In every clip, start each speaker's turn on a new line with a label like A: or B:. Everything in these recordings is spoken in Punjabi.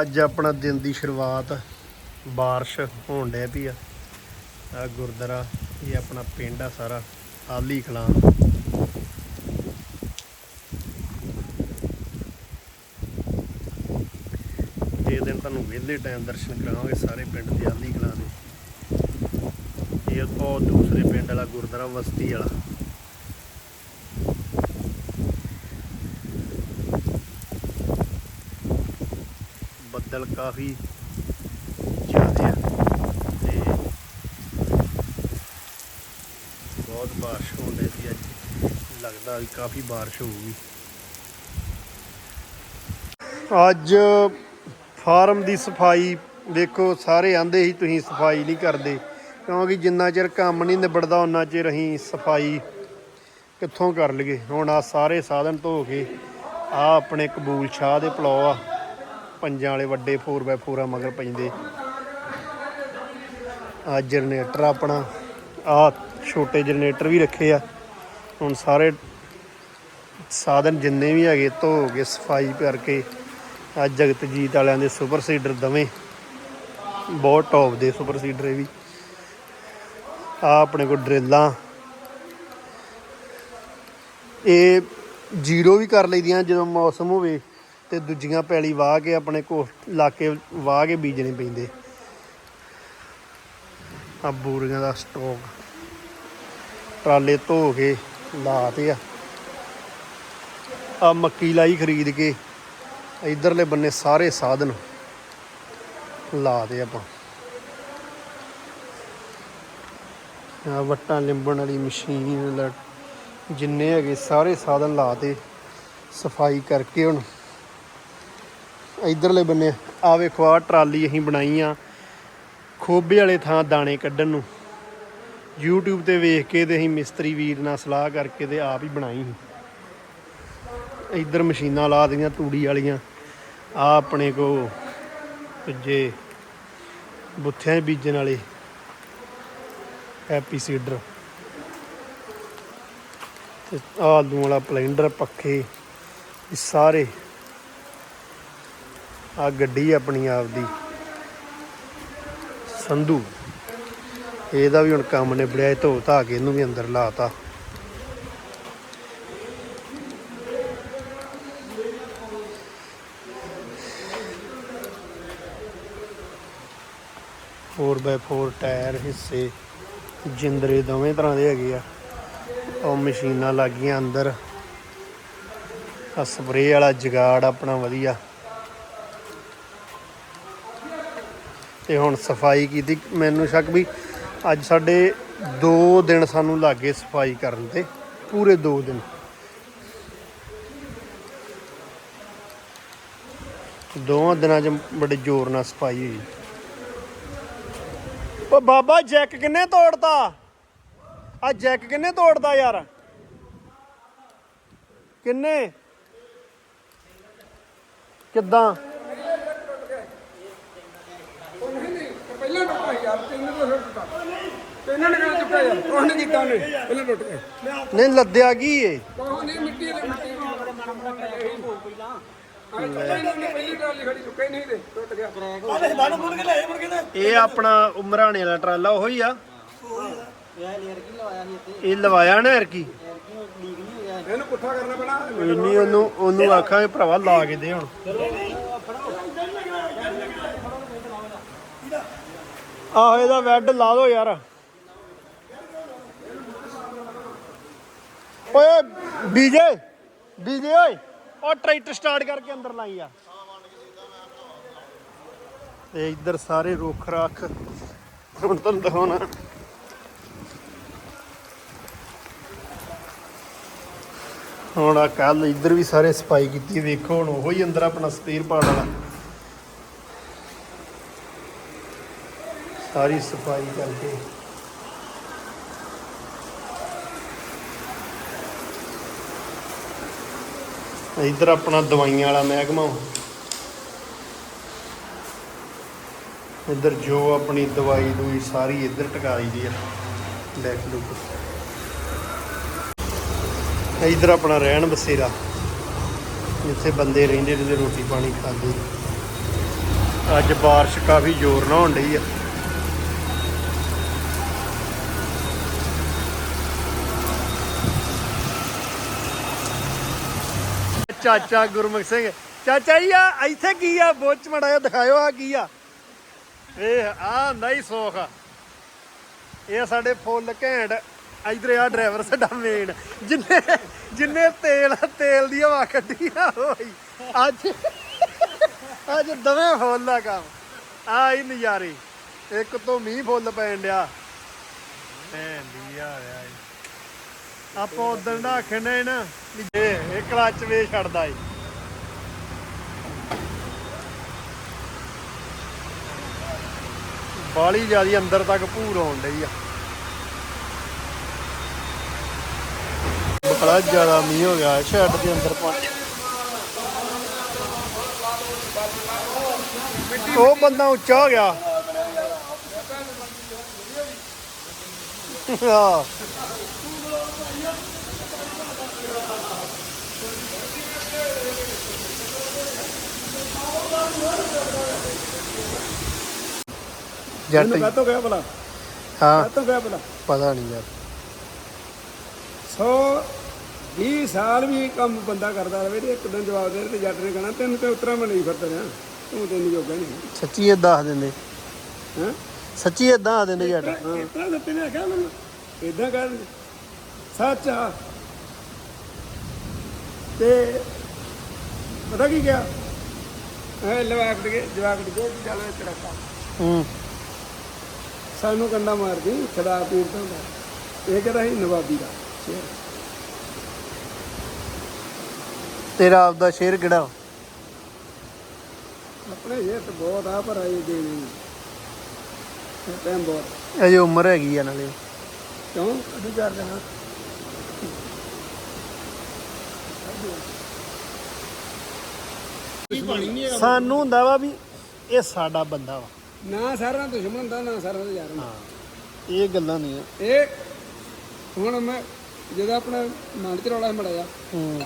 A: ਅੱਜ ਆਪਣਾ ਦਿਨ ਦੀ ਸ਼ੁਰੂਆਤ بارش ਹੋਣ ਡੈ ਪਈ ਆ ਆ ਗੁਰਦੁਆਰਾ ਇਹ ਆਪਣਾ ਪਿੰਡ ਆ ਸਾਰਾ ਆਲੀ ਕਲਾਂ ਇਹ ਦਿਨ ਤੁਹਾਨੂੰ ਵਿਹਲੇ ਟਾਈਮ ਦਰਸ਼ਨ ਕਰਾਵਾਂਗੇ ਸਾਰੇ ਪਿੰਡ ਦੇ ਆਲੀ ਕਲਾਂ ਦੇ ਇਹ ਉਹ ਦੂਸਰੇ ਪਿੰਡ ਵਾਲਾ ਗੁਰਦੁਆਰਾ ਵਸਤੀ ਵਾਲਾ ਬੱਦਲ ਕਾਫੀ ਜ਼ਿਆਦੇ ਆ ਤੇ ਬਹੁਤ ਬਾਰਿਸ਼ ਹੋਣ ਡਈ ਸੀ ਅੱਜ ਲੱਗਦਾ ਵੀ ਕਾਫੀ ਬਾਰਿਸ਼ ਹੋਊਗੀ। ਅੱਜ ਫਾਰਮ ਦੀ ਸਫ਼ਾਈ ਦੇਖੋ, ਸਾਰੇ ਆਂਦੇ ਸੀ ਤੁਸੀਂ ਸਫ਼ਾਈ ਨਹੀਂ ਕਰਦੇ, ਕਿਉਂਕਿ ਜਿੰਨਾ ਚਿਰ ਕੰਮ ਨਹੀਂ ਨਿਬੜਦਾ ਉਹਨਾਂ ਚਿਰ ਅਸੀਂ ਸਫ਼ਾਈ ਕਿੱਥੋਂ ਕਰ ਲਈਏ। ਹੁਣ ਆ ਸਾਰੇ ਸਾਧਨ ਧੋ ਕੇ ਆ ਆਪਣੇ ਕਬੂਲ ਸ਼ਾਹ ਦੇ ਪਲੋ ਆ। ਪੰਜਾਂ ਵਾਲੇ ਵੱਡੇ 4x4 ਆ ਮਗਰ ਪੈਂਦੇ। ਆ ਜਨਰੇਟਰ ਆਪਣਾ। ਆ ਛੋਟੇ ਜਨਰੇਟਰ ਵੀ ਰੱਖੇ ਆ। ਹੁਣ ਸਾਰੇ ਸਾਧਨ ਜਿੰਨੇ ਵੀ ਹੈਗੇ, ਧੋ ਕੇ, ਸਫ਼ਾਈ ਕਰਕੇ ਆ ਜਗਤਜੀਤ ਵਾਲਿਆਂ ਦੇ ਸੁਪਰ ਸੀਡਰ ਦਵੇਂ। ਬਹੁਤ ਟੌਪ ਦੇ ਸੁਪਰ ਸੀਡਰ ਵੀ। ਆ ਆਪਣੇ ਕੋਲ ਡਰਿੱਲਾਂ। ਇਹ ਜ਼ੀਰੋ ਵੀ ਕਰ ਲਈਦੀਆਂ ਜਦੋਂ ਮੌਸਮ ਹੋਵੇ। ਤੇ ਦੂਜੀਆਂ ਪੈਲੀ ਵਾਹ ਕੇ ਆਪਣੇ ਕੋ ਇਲਾਕੇ ਵਾਹ ਕੇ ਬੀਜਣੇ ਪੈਂਦੇ। ਆ ਬੂਰੀਆਂ ਦਾ ਸਟਾਕ। ਟਰਾਲੇ ਧੋ ਕੇ ਲਾਤੇ ਆ। ਆ ਮੱਕੀ ਲਾਈ ਖਰੀਦ ਕੇ ਇਧਰਲੇ ਬੰਨੇ ਸਾਰੇ ਸਾਧਨ ਲਾਤੇ ਆਪਾਂ। ਆ ਵੱਟਾਂ ਲਿੰਬਣ ਵਾਲੀ ਮਸ਼ੀਨ ਜਿੰਨੇ ਹੈਗੇ ਸਾਰੇ ਸਾਧਨ ਲਾਤੇ, ਸਫ਼ਾਈ ਕਰਕੇ ਹੁਣ ਇਧਰਲੇ ਬੰਨੇ ਆ ਵੇਖੋ ਆ ਟਰਾਲੀ ਅਸੀਂ ਬਣਾਈ ਆ ਖੋਬੇ ਵਾਲੇ ਥਾਂ ਦਾਣੇ ਕੱਢਣ ਨੂੰ। YouTube ਤੇ ਵੇਖ ਕੇ ਤੇ ਅਸੀਂ ਮਿਸਤਰੀ ਵੀਰ ਨਾਲ ਸਲਾਹ ਕਰਕੇ ਤੇ ਆਪ ਹੀ ਬਣਾਈ ਸੀ। ਇਧਰ ਮਸ਼ੀਨਾਂ ਲਾ ਦੀਆਂ ਤੂੜੀ ਵਾਲੀਆਂ। ਆ ਆਪਣੇ ਕੋ ਜੇ ਬੁੱਥਿਆਂ ਬੀਜਣ ਵਾਲੇ ਹੈਪੀ ਸੀਡਰ। ਤੇ ਆਲੂ ਵਾਲਾ ਪਲੈਂਡਰ ਪੱਖੇ, ਇਹ ਸਾਰੇ ਆ ਗੱਡੀ ਆਪਣੀ ਆਪ ਦੀ ਸੰਧੂ, ਇਹਦਾ ਵੀ ਹੁਣ ਕੰਮ ਨੇ ਬੜਿਆ ਧੋ ਧਾ ਕੇ ਇਹਨੂੰ ਵੀ ਅੰਦਰ ਲਾਤਾ। ਫੋਰ ਬਾਏ ਫੋਰ ਟਾਇਰ ਹਿੱਸੇ, ਜਿੰਦਰੇ ਦੋਵੇਂ ਤਰ੍ਹਾਂ ਦੇ ਹੈਗੇ ਆ। ਉਹ ਮਸ਼ੀਨਾਂ ਲੱਗੀਆਂ ਅੰਦਰ। ਆ ਸਪਰੇਅ ਵਾਲਾ ਜਗਾੜ ਆਪਣਾ ਵਧੀਆ। ਤੇ ਹੁਣ ਸਫ਼ਾਈ ਕੀਤੀ। ਮੈਨੂੰ ਸ਼ੱਕ ਵੀ ਅੱਜ ਸਾਡੇ 2 ਦਿਨ ਸਾਨੂੰ ਲੱਗੇ ਸਫ਼ਾਈ ਕਰਨ ਤੇ, ਪੂਰੇ 2 ਦਿਨ। ਦੋਵਾਂ ਦਿਨਾਂ 'ਚ ਬੜੇ ਜ਼ੋਰ ਨਾਲ ਸਫ਼ਾਈ ਹੋਈ। ਉਹ ਬਾਬਾ, ਜੈਕ ਕਿੰਨੇ ਤੋੜਦਾ ਆ ਜੈਕ ਕਿੰਨੇ ਤੋੜਦਾ ਯਾਰ? ਕਿੰਨੇ? ਕਿੱਦਾਂ
B: ਪਹਿਲਾਂ ਟੁੱਟਾ ਯਾਰ ਤਿੰਨ ਤੋਂ ਟੁੱਟਾ ਤਿੰਨਾਂ ਨੇ ਕਿਹੜਾ ਟੁੱਟਾ ਯਾਰ ਕੋਹ ਨਹੀਂ ਕੀਤਾ ਉਹਨੇ। ਪਹਿਲਾਂ ਟੁੱਟ ਗਿਆ
A: ਨਹੀਂ ਲੱਦਿਆ ਕੀ ਏ?
B: ਕੋਹ ਨਹੀਂ ਮਿੱਟੀ ਦੇ ਮਿੱਟੀ ਆਹ ਟੁੱਟਾ ਹੀ ਨਹੀਂ ਪਹਿਲੀ ਟਰਾਲੀ ਖੜੀ ਚੁੱਕਾ ਹੀ ਨਹੀਂ ਤੇ ਟੁੱਟ ਗਿਆ
A: ਇਹ ਆਪਣਾ ਉਮਰਾਣੇ ਵਾਲਾ ਟਰਾਲਾ ਉਹੀ ਆ। ਇਹ ਲਵਾਇਆ ਨਾ ਕੀ
B: ਇਹਨੂੰ ਪੁੱਠਾ ਕਰਨਾ ਪੈਣਾ।
A: ਇੰਨੀ ਉਹਨੂੰ ਉਹਨੂੰ ਆਖਾਂਗੇ ਭਰਾਵਾ ਲਾ ਕੇ ਦੇ ਹੁਣ। ਆਹੋ, ਇਹਦਾ ਵੈਡ ਲਾ ਦੋ ਯਾਰ। ਓਏ ਬੀਜੇ ਬੀਜੇ ਓਏ ਉਹ ਟਰੈਕਟਰ ਸਟਾਰਟ ਕਰਕੇ ਅੰਦਰ ਲਾਈ ਆ। ਤੇ ਇੱਧਰ ਸਾਰੇ ਰੁੱਖ ਰੱਖ ਹੁਣ ਤੁਹਾਨੂੰ ਦਿਖਾਉਣਾ। ਹੁਣ ਆ ਕੱਲ ਇੱਧਰ ਵੀ ਸਾਰੇ ਸਫ਼ਾਈ ਕੀਤੀ ਵੇਖੋ, ਹੁਣ ਉਹੋ ਅੰਦਰ ਆਪਣਾ ਸਪੇਅਰ ਪਾਰਟ ਵਾਲਾ। ਸਾਰੀ ਸਫ਼ਾਈ ਕਰਕੇ। ਇੱਧਰ ਆਪਣਾ ਦਵਾਈਆਂ ਵਾਲਾ ਮਹਿਕਮਾ। ਇੱਧਰ ਜੋ ਆਪਣੀ ਦਵਾਈ ਦੂਈ ਸਾਰੀ ਇੱਧਰ ਟਕਾ ਦੀ ਆ ਡੈਕ ਲੁੱਕ ਇੱਧਰ ਆਪਣਾ ਰਹਿਣ ਬਸੇਰਾ, ਜਿੱਥੇ ਬੰਦੇ ਰਹਿੰਦੇ ਜਿਹਦੇ ਰੋਟੀ ਪਾਣੀ ਖਾਂਦੇ ਅੱਜ ਬਾਰਿਸ਼ ਕਾਫੀ ਜ਼ੋਰ ਨਾਲ ਹੋਣ ਡਈ ਆ। ਚਾਚਾ ਗੁਰਮੁਖ ਸਿੰਘ। ਚਾਚਾ ਜੀ, ਆ ਇੱਥੇ ਕੀ ਆ? ਬੋਚ ਮੜਾਇਆ ਦਿਖਾਇਓ, ਆ ਕੀ ਆ? ਇਹ ਆ ਨਹੀਂ ਸੋਖ। ਇਹ ਸਾਡੇ ਫੁੱਲ ਘੈਂਟ। ਇਧਰ ਆ ਡਰਾਈਵਰ ਸਾਡਾ ਮੇਨ ਜਿੰਨੇ ਜਿੰਨੇ ਤੇਲ ਤੇਲ ਦੀ ਹਵਾ ਕੱਢੀ ਆ ਹੋਈ ਅੱਜ ਅੱਜ ਦਵੇਂ ਫੁੱਲ ਆ ਕੰਮ। ਆ ਹੀ ਨਜ਼ਾਰੇ। ਇੱਕ ਤੋਂ ਮੀਂਹ ਫੁੱਲ ਪੈਣ ਡਿਆ। ਭੈਂਦੀ ਆ ਆਪਾਂ ਉਦੋਂ ਦਾ ਆਖਣੇ ਨਾ ਵੀ ਇਹ ਇਹ ਕਲੱਚ ਵੇ ਛੱਡਦਾ ਏ। ਬਾਲੀ ਜਿਆਦੀ ਅੰਦਰ ਤੱਕ ਭੂਰ ਆਉਣ ਡਈ ਆ। ਬੜਾ ਜ਼ਿਆਦਾ ਮੀਂਹ ਹੋ ਗਿਆ ਸ਼ੈਡ ਦੇ ਅੰਦਰ ਪਾਣੀ ਉਹ ਬੰਦਾ ਉੱਚਾ ਹੋ ਗਿਆ। ਹਾਂ। ਜੱਟ
B: ਇਹਨੂੰ ਕਾਤੋਂ ਗਿਆ ਭਲਾ?
A: ਹਾਂ।
B: ਕਾਤੋਂ ਗਿਆ ਭਲਾ?
A: ਪਤਾ ਨਹੀਂ ਯਾਰ।
B: ਸੋ 20 ਸਾਲ ਵੀ ਕੰਮ ਬੰਦਾ ਕਰਦਾ ਰਵੇ ਤੇ ਇੱਕ ਦਿਨ ਜਵਾਬ ਦੇ ਤੇ ਜੱਟ ਨੇ ਕਹਣਾ ਤੈਨੂੰ ਤੇ ਉਤਰਾ ਮੈਂ ਨਹੀਂ ਫਿਰਦਾ ਰਿਹਾ। ਤੂੰ ਤੈਨੂੰ ਜੋਗਾ ਨਹੀਂ।
A: ਸੱਚੀ ਇਹ ਦੱਸ ਦਿੰਦੇ।
B: ਹੈ?
A: ਸੱਚੀ ਇਹ ਦੱਸ ਦਿੰਦੇ ਜੱਟ।
B: ਇਤਨਾ ਦਿੱਤੇ ਨੇ ਆਖਿਆ ਮੈਨੂੰ। ਇਦਾਂ ਕਰ। ਸੱਚ ਆ। ਤੇ ਪਤਾ ਕੀ ਗਿਆ ਐ ਲਵਾਕ ਦੇ ਜਵਾਕ ਦੇ ਕੀ ਚੱਲ ਵਿੱਚ ਰੱਖਾ
A: ਹੂੰ।
B: ਸਾਨੂੰ ਕੰਡਾ ਮਾਰਦੀ ਖੜਾ ਪੀਰ ਤੋਂ ਹੁੰਦਾ ਇਹ ਕਹਿੰਦਾ ਸੀ? ਨਵਾਬੀ ਦਾ ਸ਼ੇਰ।
A: ਤੇਰਾ ਆਪਦਾ ਸ਼ੇਰ ਕਿਹੜਾ
B: ਆਪਣੇ ਇਹ ਤਾਂ ਬਹੁਤ ਆ ਪਰ ਆਏ ਦੇ ਨਹੀਂ। ਟਾਈਮ ਬਹੁਤ।
A: ਅਜੇ ਉਮਰ ਹੈਗੀ ਆ ਨਾਲੇ।
B: ਕਿਉਂ? ਅਸੀਂ ਕਰ ਰਹੇ ਹਾਂ
A: ਸਾਨੂੰ ਹੁੰਦਾ ਵਾ ਵੀ ਇਹ ਸਾਡਾ ਬੰਦਾ ਵਾ।
B: ਨਾ ਸਾਰਿਆਂ ਦਾ ਦੁਸ਼ਮਣ ਹੁੰਦਾ ਨਾ ਸਾਰਿਆਂ ਦਾ ਯਾਰ ਹੁੰਦਾ।
A: ਇਹ ਗੱਲਾਂ ਨਹੀਂ ਆ
B: ਇਹ ਹੁਣ ਮੈਂ ਜਦੋਂ ਆਪਣਾ ਮਨ ਚ ਰੌਲਾ ਮੜਾਇਆ
A: ਹੂੰ।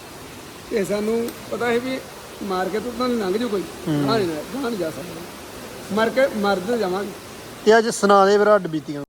B: ਤੇ ਸਾਨੂੰ ਪਤਾ ਸੀ ਵੀ ਮਾਰ ਕੇ ਤੂੰ ਤਾਂ ਲੰਘ ਜੂ ਕੋਈ। ਹਾਂ। ਨਹੀਂ ਜਾ ਸਕਦਾ। ਮਰ ਕੇ ਮਰਦ ਜਾਵਾਂਗੇ।
A: ਤੇ ਅੱਜ ਸੁਣਾ ਦੇ ਵੀਰ ਬੀਤੀਆਂ।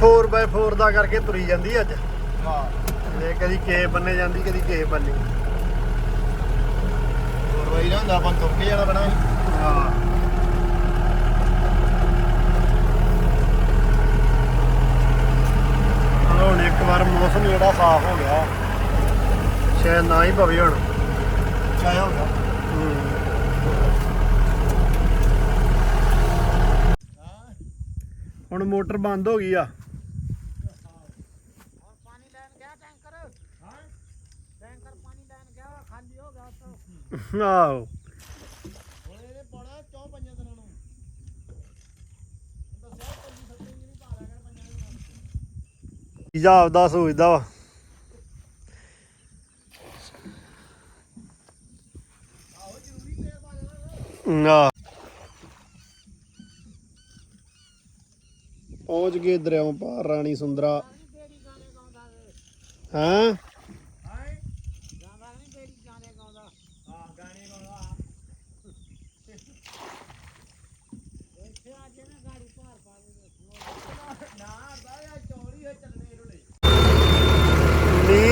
A: ਫੋਰ ਬਾਏ 4 ਦਾ ਕਰਕੇ ਤੁਰੀ ਜਾਂਦੀ ਅੱਜ।
B: ਹਾਂ।
A: ਇਹ ਕਦੀ ਕਿਸੇ ਬੰਨੇ ਜਾਂਦੀ ਕਦੀ ਕਿਸੇ ਬੰਨੇ।
C: ਹੋਰ ਵਈ ਨਾ ਹੁੰਦਾ ਆਪਾਂ ਤੁਰ ਕੇ ਜਾਣਾ ਪੈਣਾ।
A: ਹਾਂ। ਹੁਣ ਇੱਕ ਵਾਰ ਮੌਸਮ ਜਿਹੜਾ ਸਾਫ਼ ਹੋ ਗਿਆ। ਸ਼ਾਇਦ ਨਾ ਹੀ ਪਵੇ ਹੁਣ।
C: ਚਾਹਿਆ ਹੁੰਦਾ
A: ਹੁਣ ਮੋਟਰ ਬੰਦ ਹੋ ਗਈ ਆ
C: ਪਾਣੀ ਲੈਣ ਗਿਆ ਟੈਂਕਰ ਹਾਂ ਟੈਂਕਰ ਪਾਣੀ ਲੈਣ ਗਿਆ ਖਾਲੀ ਹੋ ਗਿਆ ਤਾਂ
A: ਆਓ
C: ਹੁਣ ਇਹਨੇ ਪਾਉਣਾ ਚੌ ਪੰਜਾਂ ਦਿਨਾਂ ਨੂੰ। ਦੱਸਿਆ ਪੰਜੀ ਸੱਤੇ ਨਹੀਂ ਪਾ ਲਿਆ ਕਰ ਪੰਜਾਂ ਦਿਨਾਂ
A: ਪੀਜ਼ਾ ਆਪਦਾ ਸੋਚਦਾ ਵਾ। ਆ ਪਹੁੰਚ ਗਏ ਦਰਿਆਓਂ ਪਾਰ ਰਾਣੀ ਸੁੰਦਰਾ। ਹਾਂ?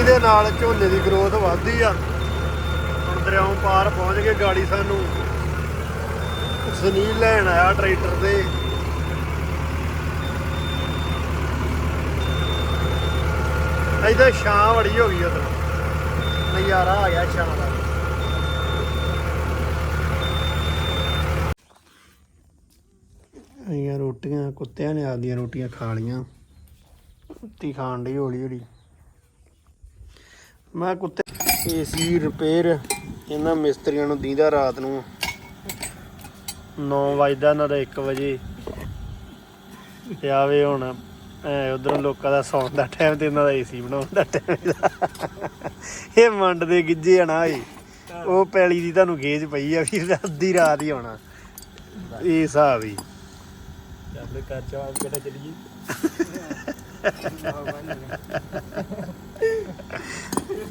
A: ਨਾਲ ਝੋਨੇ ਦੀ ਗਰੋਥ ਵੱਧਦੀ ਆ। ਹੁਣ ਦਰਿਆਓਂ ਪਾਰ ਪਹੁੰਚ ਕੇ ਗਾੜੀ ਸਾਨੂੰ। ਸੁਨੀਲ ਲੈਣ ਆਇਆ ਟਰੈਕਟਰ ਤੇ। ਇਹਦਾ ਛਾਂ ਬੜੀ ਹੋ ਗਈ ਉਧਰ। ਨਜ਼ਾਰਾ ਆ ਗਿਆ ਛਾਂ ਦਾ। ਇਹ ਰੋਟੀਆਂ, ਕੁੱਤਿਆਂ ਨੇ ਆਪਦੀਆਂ ਰੋਟੀਆਂ ਖਾ ਲੀਆਂ ਕੁੱਤੀ ਖਾਣ ਡਈ ਹੌਲੀ ਹੌਲੀ ਮੈਂ ਕੁੱਤੇ ਏਸੀ ਰਿਪੇਅਰ ਇਹਨਾਂ ਮਿਸਤਰੀਆਂ ਨੂੰ ਦੀਦਾ ਰਾਤ ਨੂੰ। 9 ਵਜਦਾ ਇਹਨਾਂ ਦਾ 1 ਵਜੇ। ਤੇ ਆਵੇ ਹੁਣ ਐ ਉਧਰੋਂ ਲੋਕਾਂ ਦਾ ਸੌਣ ਦਾ ਟਾਈਮ ਤੇ ਇਹਨਾਂ ਦਾ ਏਸੀ ਬਣਾਉਣ ਦਾ ਟਾਈਮ ਇਹ ਮੰਡ ਦੇ ਗਿੱਜੇ ਨਾ ਇਹ। ਉਹ ਪੈਲੀ ਦੀ ਤੁਹਾਨੂੰ ਗੇਜ ਪਈ ਆ ਵੀ ਅੱਧੀ ਰਾਤ ਹੀ ਆਉਣਾ। ਇਹ ਹਿਸਾਬ ਹੀ।
B: ਚੱਲ ਕਰ ਚਾਹ ਕਿਹੜਾ ਚਲੀਏ?